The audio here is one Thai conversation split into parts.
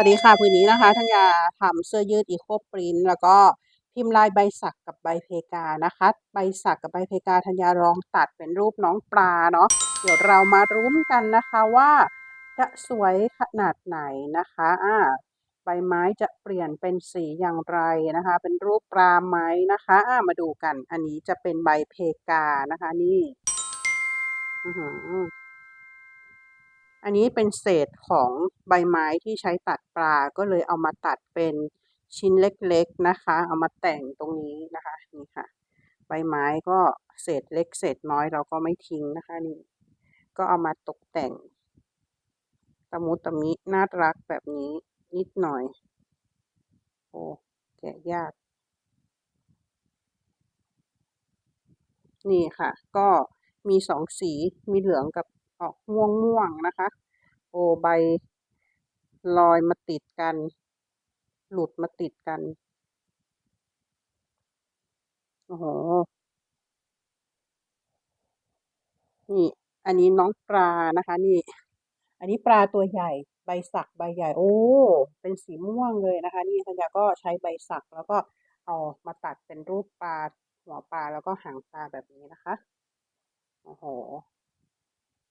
วัสดีค่ะพื้นนี้นะคะทัญญาทำเสื้อยืดอีโคปรินแล้วก็พิมพ์ลายใบสักกับใบเพกานะคะ ใบสักกับใบเพกาทัญญาลองตัดเป็นรูปน้องปลาเนาะเดี๋ยวเรามารุ้นกันนะคะว่าจะสวยขนาดไหนนะคะอ่าใบไม้จะเปลี่ยนเป็นสีอย่างไรนะคะ เป็นรูปปลาไหมนะคะอ่ามาดูกัน อันนี้จะเป็นใบเพกานะคะนี่อือ อันนี้เป็นเศษของใบไม้ที่ใช้ตัดปลา ก็เลยเอามาตัดเป็นชิ้นเล็กๆนะคะ เอามาแต่งตรงนี้นะคะนี่ค่ะ ใบไม้ก็เศษเล็ก เศษน้อยเราก็ไม่ทิ้งนะคะนี่ก็เอามาตกแต่งตะมุตะมิน่ารักแบบนี้นิดหน่อย โอ้แกะยาก นี่ค่ะ ก็มีสองสีมีเหลืองกับ ออกม่วงม่วงนะคะ โอ้ใบลอยมาติดกัน หลุดมาติดกัน โอ้โห นี่ อันนี้น้องปลานะคะ นี่ อันนี้ปลาตัวใหญ่ ใบสักใบใหญ่ โอ้ เป็นสีม่วงเลยนะคะ นี่ธัญญาก็ใช้ใบสักแล้วก็เอามาตัดเป็นรูปปลาหัวปลาแล้วก็หางปลาแบบนี้นะคะ โอ้โห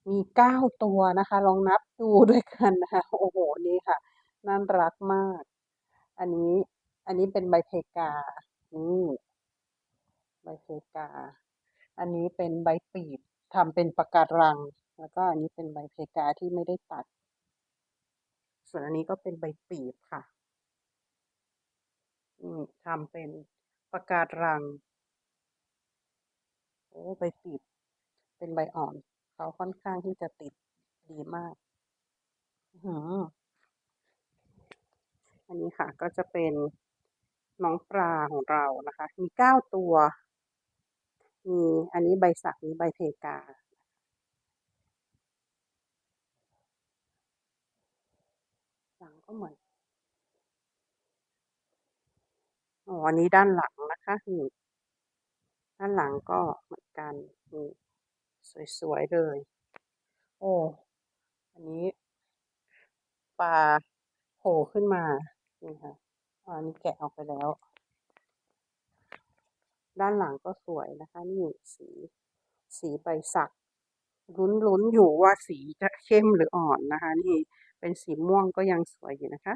มีเก้าตัวนะคะ ลองนับดูด้วยกันนะคะโอ้โหนี่ค่ะน่ารักมาก อันนี้อันนี้เป็นใบเพกา นี่ใบเพกา อันนี้เป็นใบปีบทำเป็นปะการัง แล้วก็อันนี้เป็นใบเพกาที่ไม่ได้ตัด ส่วนอันนี้ก็เป็นใบปีบค่ะนี่ทำเป็นปะการังโอ้ใบปีบเป็นใบอ่อน เขาค่อนข้างที่จะติดดีมากอันนี้ค่ะ ก็จะเป็นน้องปลาของเรานะคะ มีเก้าตัว มีอันนี้ใบสักนี้ใบเพกาหลังก็เหมือนอ๋ออันนี้ด้านหลังนะคะนี่ด้านหลังก็เหมือนกันนี่ สวยๆเลย โอ้อันนี้ปลาโผล่ขึ้นมานี่ค่ะอันนี้แกะออกไปแล้ว ด้านหลังก็สวยนะคะ นี่สี สีใบสักลุ้นๆอยู่ว่าสีจะเข้มหรืออ่อนนะคะ นี่เป็นสีม่วงก็ยังสวยอยู่นะคะ